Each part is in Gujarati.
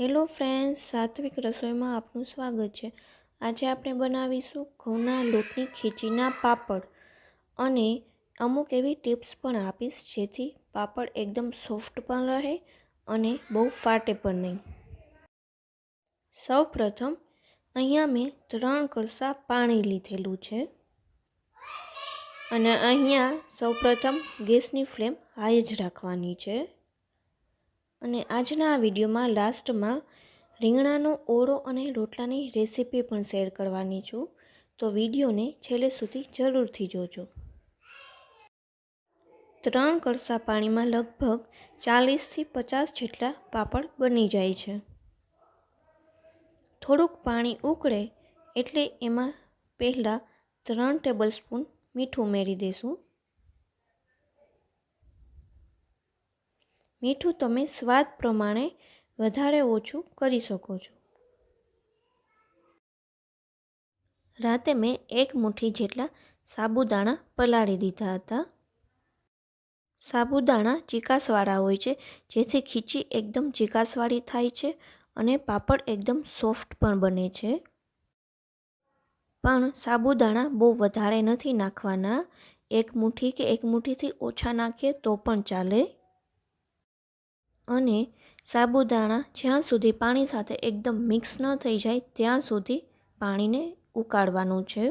હેલો ફ્રેન્ડ્સ, સાત્વિક રસોઈમાં આપનું સ્વાગત છે. આજે આપણે બનાવીશું ઘઉંના લોટની ખીચીના પાપડ અને અમુક એવી ટિપ્સ પણ આપીશ જેથી પાપડ એકદમ સોફ્ટ પણ રહે અને બહુ ફાટે પણ નહીં. સૌ પ્રથમ અહીંયા મેં ત્રણ કળસા પાણી લીધેલું છે અને અહીંયા સૌપ્રથમ ગેસની ફ્લેમ હાઈ જ રાખવાની છે. અને આજના આ વિડીયોમાં લાસ્ટમાં રીંગણાનો ઓરો અને રોટલાની રેસીપી પણ શેર કરવાની છું. તો વિડીયોને છેલ્લે સુધી જરૂરથી જોજો. ત્રણ કળસા પાણીમાં લગભગ ચાલીસથી પચાસ જેટલા પાપડ બની જાય છે. થોડુંક પાણી ઉકળે એટલે એમાં પહેલાં ત્રણ ટેબલ સ્પૂન મીઠું ઉમેરી દઈશું મીઠું તમે સ્વાદ પ્રમાણે વધારે ઓછું કરી શકો છો. રાતે મેં એક મુઠ્ઠી જેટલા સાબુદાણા પલાળી દીધા હતા. સાબુદાણા ચીકાસવાળા હોય છે, જેથી ખીચી એકદમ ચીકાસવાળી થાય છે અને પાપડ એકદમ સોફ્ટ પણ બને છે. પણ સાબુદાણા બહુ વધારે નથી નાખવાના. એક મુઠ્ઠી કે એક મુઠ્ઠીથી ઓછા નાખીએ તો પણ ચાલે. અને સાબુદાણા જ્યાં સુધી પાણી સાથે એકદમ મિક્સ ન થઈ જાય, ત્યાં સુધી પાણીને ઉકાળવાનું છે.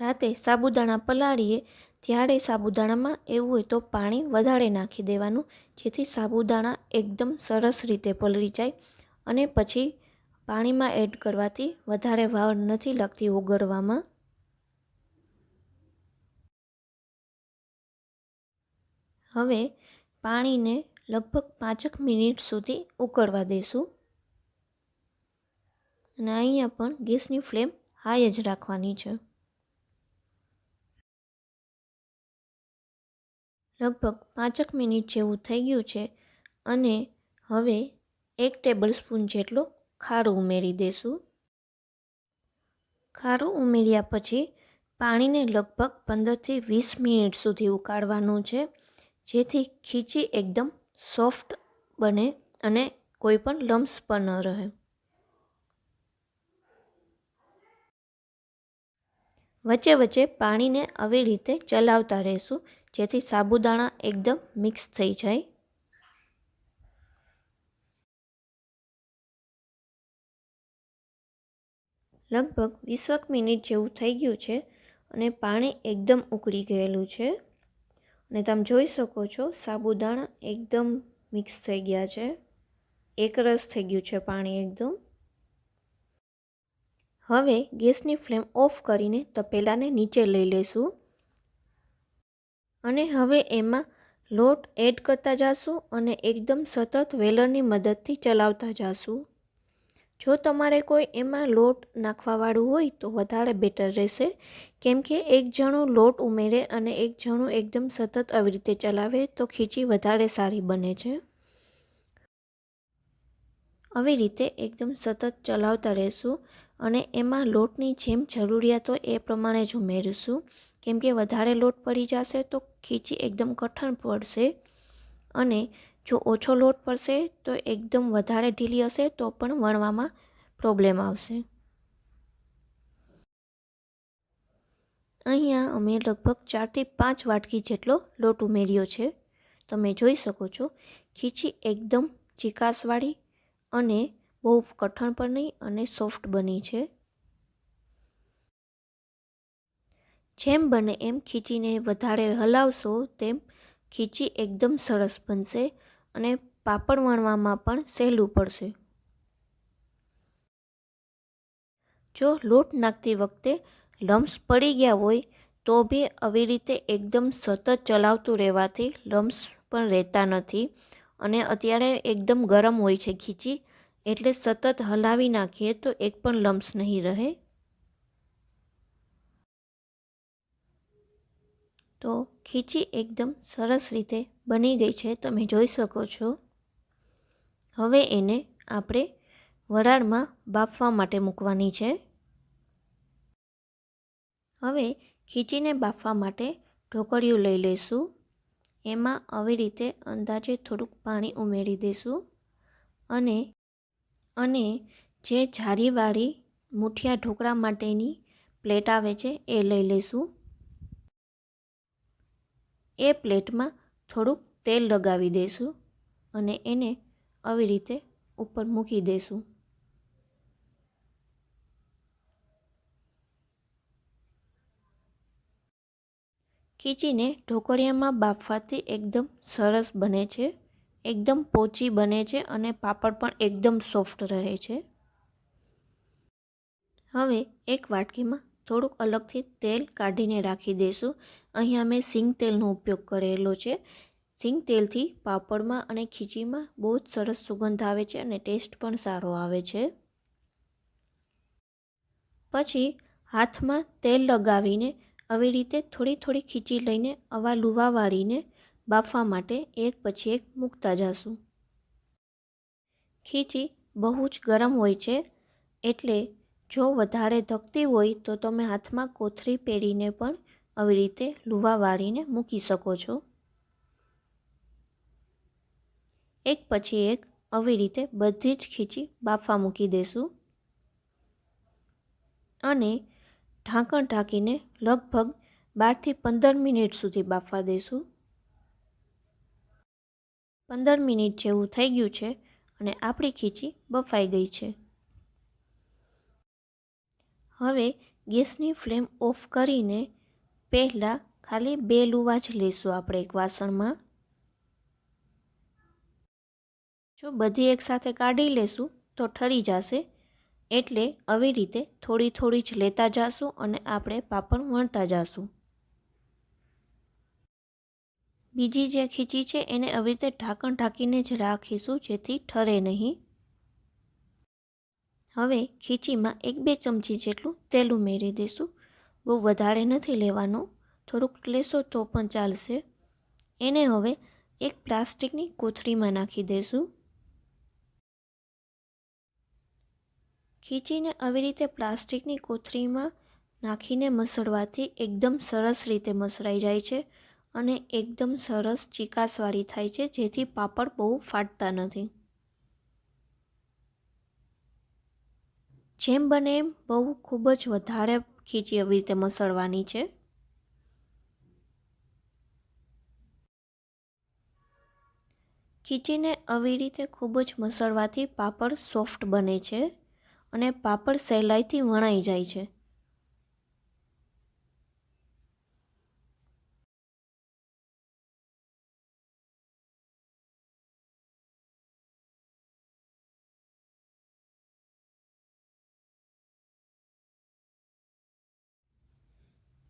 રાતે સાબુદાણા પલાળીએ, ત્યારે સાબુદાણામાં એવું હોય તો પાણી વધારે નાખી દેવાનું, જેથી સાબુદાણા એકદમ સરસ રીતે પલળી જાય અને પછી પાણીમાં એડ કરવાથી વધારે વાર નથી લાગતી ઓગળવામાં હવે પાણીને લગભગ પાંચક મિનિટ સુધી ઉકળવા દઈશું અને અહીંયા પણ ગેસની ફ્લેમ હાઈ જ રાખવાની છે. લગભગ પાંચક મિનિટ જેવું થઈ ગયું છે અને હવે એક ટેબલ સ્પૂન જેટલો ખારું ઉમેરી દઈશું ખારું ઉમેર્યા પછી પાણીને લગભગ પંદરથી વીસ મિનિટ સુધી ઉકાળવાનું છે. જેથી ખીચી એકદમ સોફ્ટ બને અને કોઈ પણ લમ્સ પણ ન રહે. વચ્ચે વચ્ચે પાણીને આવી રીતે ચલાવતા રહેશું, જેથી સાબુદાણા એકદમ મિક્સ થઈ જાય. લગભગ વીસેક મિનિટ જેવું થઈ ગયું છે અને પાણી એકદમ ઉકળી ગયેલું છે. અને તમે જોઈ શકો છો, સાબુદાણા એકદમ મિક્સ થઈ ગયા છે. એકરસ થઈ ગયું છે પાણી એકદમ. હવે ગેસની ફ્લેમ ઓફ કરીને તપેલાને નીચે લઈ લઈશું. અને હવે એમાં લોટ એડ કરતા જાશું અને એકદમ સતત વેલણની મદદથી ચલાવતા જાશું. જો તમારે કોઈ એમાં લોટ નાખવાવાળું હોય તો વધારે બેટર રહેશે. કેમ કે એક જણું લોટ ઉમેરે અને એક જણું એકદમ સતત આવી રીતે ચલાવે તો ખીચી વધારે સારી બને છે. આવી રીતે એકદમ સતત ચલાવતા રહેશું અને એમાં લોટની જેમ જરૂરિયાત એ પ્રમાણે જ ઉમેરીશું. કેમ કે વધારે લોટ પડી જશે તો ખીચી એકદમ કઠણ પડશે. અને જો ઓછો લોટ પડશે તો એકદમ વધારે ઢીલી હશે તો પણ વણવામાં પ્રોબ્લેમ આવશે. અહીંયા અમે લગભગ ચારથી પાંચ વાટકી જેટલો લોટ ઉમેર્યો છે. તમે જોઈ શકો છો, ખીચી એકદમ ચિકાસવાળી અને બહુ કઠણ પણ નહીં અને સોફ્ટ બની છે. જેમ બને એમ ખીચીને વધારે હલાવશો તેમ ખીચી એકદમ સરસ બનશે અને પાપડ વણવામાં પણ સહેલું પડશે. જો લોટ નાખતી વખતે લમ્સ પડી ગયા હોય, તો બી આવી રીતે એકદમ સતત ચલાવતું રહેવાથી લમ્સ પણ રહેતા નથી અને અત્યારે એકદમ ગરમ હોય છે ખીચી, એટલે સતત હલાવી નાખીએ તો એક પણ લમ્સ નહીં રહે. તો ખીચી એકદમ સરસ રીતે બની ગઈ છે, તમે જોઈ શકો છો. હવે એને આપણે વરાળમાં બાફવા માટે મૂકવાની છે. હવે ખીચીને બાફવા માટે ઢોકળિયું લઈ લઈશું. એમાં આવી રીતે અંદાજે થોડુંક પાણી ઉમેરી દઈશું અને અને જે જારીવાળી મુઠિયા ઢોકળા માટેની પ્લેટ આવે છે, એ લઈ લઈશું. એ પ્લેટમાં થોડુંક તેલ લગાવી દઈશું અને એને આવી રીતે ઉપર મૂકી દઈશું ખીચીને ઢોકળિયામાં બાફવાથી એકદમ સરસ બને છે, એકદમ પોચી બને છે અને પાપડ પણ એકદમ સોફ્ટ રહે છે. હવે એક વાટકીમાં થોડુંક અલગથી તેલ કાઢીને રાખી દઈશું અહીંયા મેં સિંગ તેલનો ઉપયોગ કરેલો છે. સિંગ તેલથી પાપડમાં અને ખીચીમાં બહુ જ સરસ સુગંધ આવે છે અને ટેસ્ટ પણ સારો આવે છે. પછી હાથમાં તેલ લગાવીને આવી રીતે થોડી થોડી ખીચી લઈને આવા લુવા વાળીને બાફવા માટે એક પછી એક મૂકતા જશું. ખીચી બહુ જ ગરમ હોય છે એટલે જો વધારે ધકતી હોય તો તમે હાથમાં કોથળી પહેરીને પણ આવી રીતે લુવા વાળીને મૂકી શકો છો. એક પછી એક આવી રીતે બધી જ ખીચી બાફવા મૂકી દેશું. અને ઢાંકણ ઢાંકીને લગભગ બારથી પંદર મિનિટ સુધી બાફવા દઈશું પંદર મિનિટ જેવું થઈ ગયું છે અને આપણી ખીચી બફાઈ ગઈ છે. હવે ગેસની ફ્લેમ ઓફ કરીને પહેલાં ખાલી બે લુવા જ લઈશું આપણે એક વાસણમાં. જો બધી એકસાથે કાઢી લેશું તો ઠરી જશે. એટલે આવી રીતે થોડી થોડી જ લેતા જાશું અને આપણે પાપડ વણતા જાશું. બીજી જે ખીચી છે એને આવી રીતે ઢાંકણ ઢાંકીને જ રાખીશું જેથી ઠરે નહીં. હવે ખીચીમાં એક બે ચમચી જેટલું તેલ ઉમેરી દઈશું બહુ વધારે નથી લેવાનું. થોડુંક લેશો તો પણ ચાલશે. એને હવે એક પ્લાસ્ટિકની કોથળીમાં નાખી દઈશું ખીચીને આવી રીતે પ્લાસ્ટિકની કોથળીમાં નાખીને મસળવાથી એકદમ સરસ રીતે મસળાઈ જાય છે અને એકદમ સરસ ચીકાસવાળી થાય છે, જેથી પાપડ બહુ ફાટતા નથી. જેમ બને એમ બહુ ખૂબ જ વધારે ખીચી આવી રીતે મસળવાની છે. ખીચીને આવી રીતે ખૂબ જ મસળવાથી પાપડ સોફ્ટ બને છે અને પાપડ સહેલાઈથી વણાઈ જાય છે.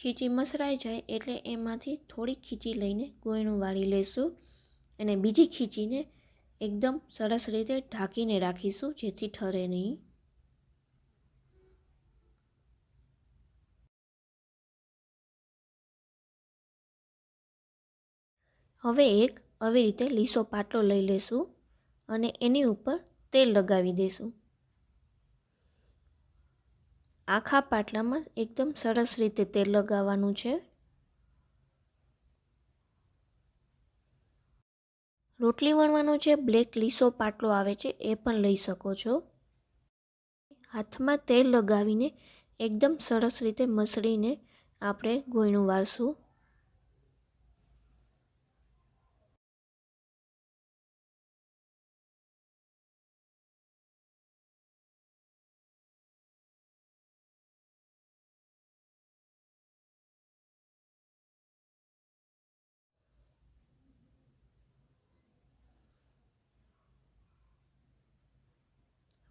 ખીચી મસરાઈ જાય એટલે એમાંથી થોડી ખીચી લઈને ગોયણું વાળી લઈશું અને બીજી ખીચીને એકદમ સરસ રીતે ઢાંકીને રાખીશું, જેથી ઠરે નહીં. હવે એક આવી રીતે લીસો પાટલો લઈ લેશું અને એની ઉપર તેલ લગાવી દઈશું આખા પાટલામાં એકદમ સરસ રીતે તેલ લગાવવાનું છે. રોટલી વણવાનો જે બ્લેક લીસો પાટલો આવે છે એ પણ લઈ શકો છો. હાથમાં તેલ લગાવીને એકદમ સરસ રીતે મસળીને આપણે ગોયણું વાળશું.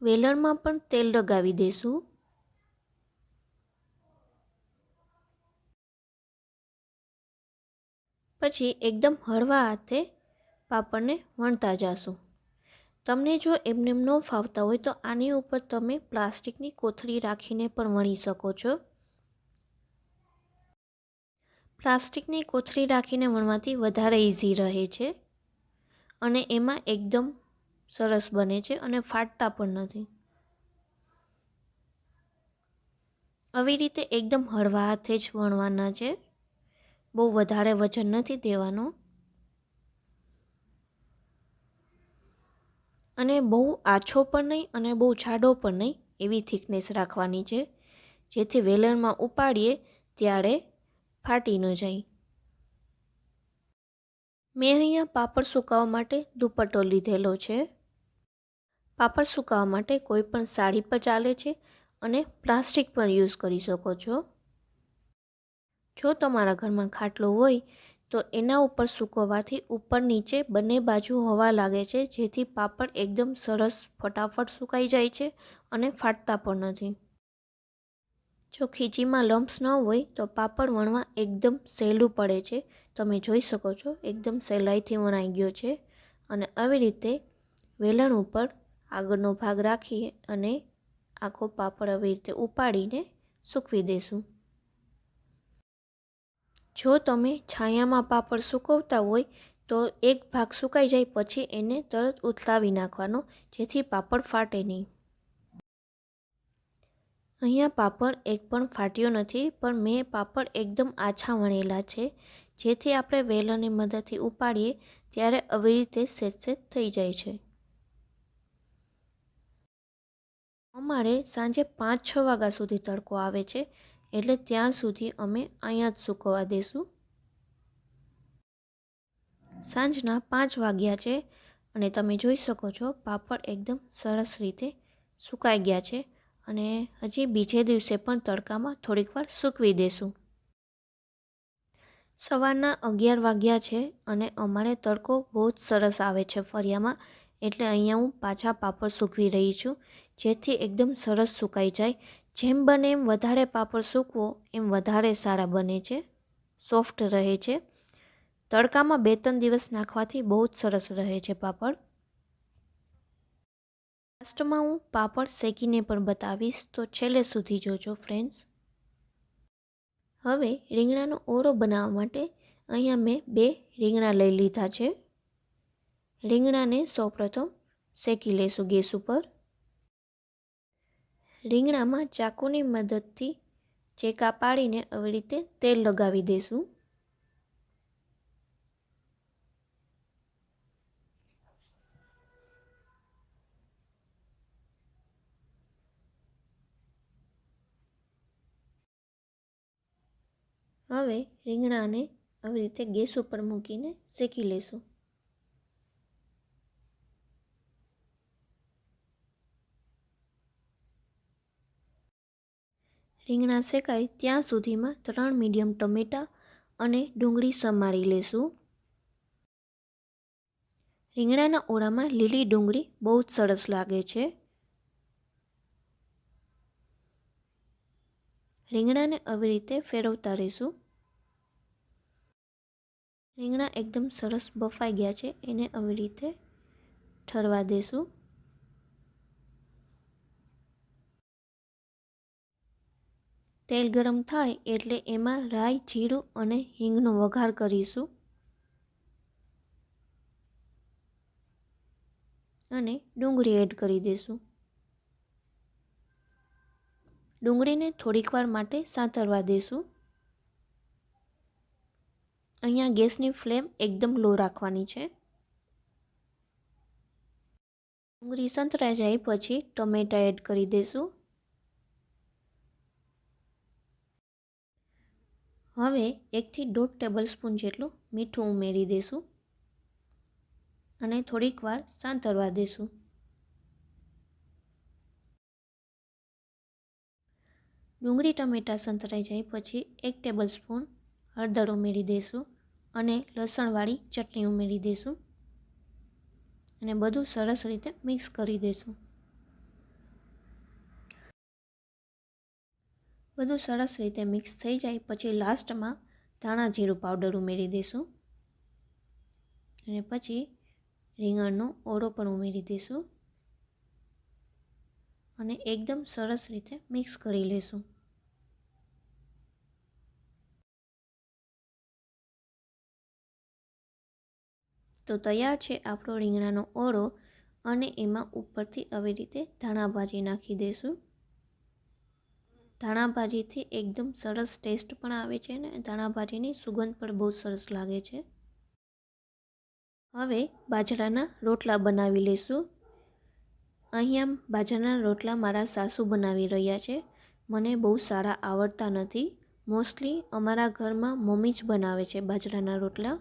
વેલણમાં પણ તેલ લગાવી દઈશું પછી એકદમ હળવા હાથે પાપડને વણતા જાશું. તમને જો એમને ન ફાવતા હોય તો આની ઉપર તમે પ્લાસ્ટિકની કોથળી રાખીને પણ વણી શકો છો. પ્લાસ્ટિકની કોથળી રાખીને વણવાથી વધારે ઇઝી રહે છે. અને એમાં એકદમ સરસ બને છે અને ફાટતા પણ નથી. આવી રીતે એકદમ હળવા હાથે જ વણવાના છે. બહુ વધારે વજન નથી દેવાનું. અને બહુ આછો પણ નહીં અને બહુ જાડો પણ નહીં એવી થિકનેસ રાખવાની છે. જેથી વેલણમાં ઉપાડીએ ત્યારે ફાટી ન જાય. મેં અહીંયા પાપડ સુકાવવા માટે દુપટ્ટો લીધેલો છે. પાપડ સુકાવવા માટે કોઈ પણ સાડી પર ચાલે છે અને પ્લાસ્ટિક પણ યુઝ કરી શકો છો. જો તમારા ઘરમાં ખાટલો હોય, તો એના ઉપર સૂકવવાથી ઉપર નીચે બંને બાજુ હવા લાગે છે, જેથી પાપડ એકદમ સરસ ફટાફટ સુકાઈ જાય છે અને ફાટતા પણ નથી. જો ખીચીમાં લમ્પ્સ ન હોય, તો પાપડ વણવા એકદમ સહેલું પડે છે. તમે જોઈ શકો છો, એકદમ સહેલાઈથી વણાઈ ગયો છે અને આવી રીતે વેલણ ઉપર આગળનો ભાગ રાખીએ અને આખો પાપડ આવી રીતે ઉપાડીને સૂકવી દેશું. જો તમે છાયામાં પાપડ સૂકવતા હોય, તો એક ભાગ સુકાઈ જાય પછી એને તરત ઉથલાવી નાખવાનો, જેથી પાપડ ફાટે નહીં. અહીંયા પાપડ એક પણ ફાટ્યો નથી, પણ મેં પાપડ એકદમ આછા વણેલા છે. જેથી આપણે વેલણની મદદથી ઉપાડીએ, ત્યારે આવી રીતે સેજ સેજ થઈ જાય છે. અમારે સાંજે પાંચ છ વાગ્યા સુધી તડકો આવે છે, એટલે ત્યાં સુધી અમે અહીંયા જ સૂકવવા દઈશું સાંજના પાંચ વાગ્યા છે અને તમે જોઈ શકો છો, પાપડ એકદમ સરસ રીતે સુકાઈ ગયા છે અને હજી બીજે દિવસે પણ તડકામાં થોડીક વાર સૂકવી દેશું. સવારના અગિયાર વાગ્યા છે અને અમારે તડકો બહુ જ સરસ આવે છે ફરિયામાં, એટલે અહીંયા હું પાછા પાપડ સૂકવી રહી છું. જેથી એકદમ સરસ સુકાઈ જાય. જેમ બને એમ વધારે પાપડ સૂકવો, એમ વધારે સારા બને છે. સોફ્ટ રહે છે. તડકામાં બે ત્રણ દિવસ નાખવાથી બહુ જ સરસ રહે છે પાપડ. લાસ્ટમાં હું પાપડ શેકીને પણ બતાવીશ, તો છેલ્લે સુધી જોજો ફ્રેન્ડ્સ. હવે રીંગણાનો ઓરો બનાવવા માટે અહીંયા મેં બે રીંગણા લઈ લીધા છે. રીંગણાને સૌપ્રથમ શેકી લઈશું ગેસ ઉપર. રીંગણામાં ચાકુની મદદથી ચેકા પાડીને આવી રીતે તેલ લગાવી દઈશું હવે રીંગણાને આવી રીતે ગેસ ઉપર મૂકીને શેકી લેશું. રીંગણા શેકાય ત્યાં સુધીમાં ત્રણ મીડિયમ ટમેટાં અને ડુંગળી સમારી લેશું. રીંગણાના ઓરામાં લીલી ડુંગળી બહુ જ સરસ લાગે છે. રીંગણાને આવી રીતે ફેરવતા રહીશું. રીંગણા એકદમ સરસ બફાઈ ગયા છે, એને આવી રીતે ઠરવા દેશું. તેલ ગરમ થાય એટલે એમાં રાઈ, જીરું અને હિંગનો વઘાર કરીશું. અને ડુંગળી એડ કરી દઈશું. ડુંગળીને થોડીક વાર માટે સાંતરવા દઈશું. અહીંયા ગેસની ફ્લેમ એકદમ લો રાખવાની છે. ડુંગળી સંતરાઈ જાય પછી ટમેટા એડ કરી દઈશું. હવે એકથી દોઢ ટેબલ સ્પૂન જેટલું મીઠું ઉમેરી દઈશું અને થોડીક વાર સાંતરવા દઈશું ડુંગળી ટમેટાં સંતરાઈ જાય પછી એક ટેબલ સ્પૂન હળદર ઉમેરી દઈશું અને લસણવાળી ચટણી ઉમેરી દઈશું અને બધું સરસ રીતે મિક્સ કરી દઈશું બધું સરસ રીતે મિક્સ થઈ જાય. પછી લાસ્ટમાં ધાણા જીરું પાવડર ઉમેરી દઈશું. અને પછી રીંગણનો ઓરો પણ ઉમેરી દઈશું. અને એકદમ સરસ રીતે મિક્સ કરી લઈશું. તો તૈયાર છે આપણો રીંગણાનો ઓળો. અને એમાં ઉપરથી આવી રીતે ધાણા ભાજી નાખી દઈશું. ધાણા ભાજીથી એકદમ સરસ ટેસ્ટ પણ આવે છે અને ધાણા ભાજીની સુગંધ પણ બહુ સરસ લાગે છે. હવે બાજરાના રોટલા બનાવી લઈશું અહીંયા બાજરાના રોટલા મારા સાસુ બનાવી રહ્યા છે. મને બહુ સારા આવડતા નથી. મોસ્ટલી અમારા ઘરમાં મમ્મી જ બનાવે છે બાજરાના રોટલા.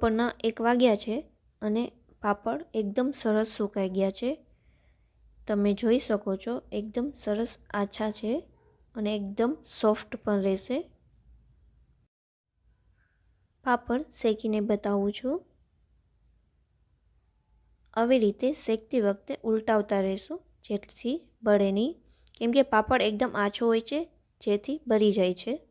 બપોરના એક વાગ્યા છે અને પાપડ એકદમ સરસ સુકાઈ ગયા છે. તમે જોઈ શકો છો, એકદમ સરસ આછા છે અને એકદમ સોફ્ટ પણ રહેશે. પાપડ શેકીને બતાવું છું. આવી રીતે શેકતી વખતે ઉલટાવતા રહેશું, જેથી બળે નહીં. કેમ કે પાપડ એકદમ આછો હોય છે, જેથી બરી જાય છે.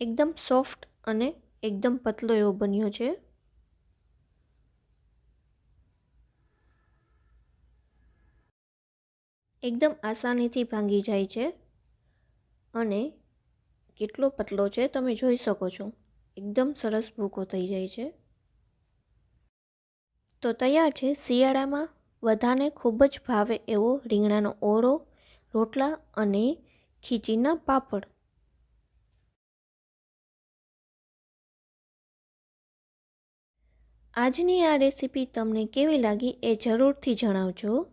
એકદમ સોફ્ટ અને એકદમ પતલો એવો બન્યો છે. એકદમ આસાનીથી ભાંગી જાય છે અને કેટલો પતલો છે તમે જોઈ શકો છો. એકદમ સરસ ભૂકો થઈ જાય છે. તો તૈયાર છે શિયાળામાં બધાને ખૂબ જ ભાવે એવો રીંગણાનો ઓળો, રોટલા અને ખીચીના પાપડ. આજની આ રેસીપી તમને કેવી લાગી એ જરૂરથી જણાવજો.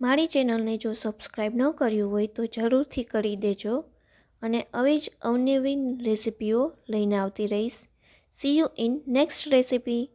મારી ચેનલને જો સબસ્ક્રાઈબ ન કર્યું હોય તો જરૂરથી કરી દેજો અને આવી જ અવનવીન રેસીપીઓ લઈને આવતી રહીશ. See you in next recipe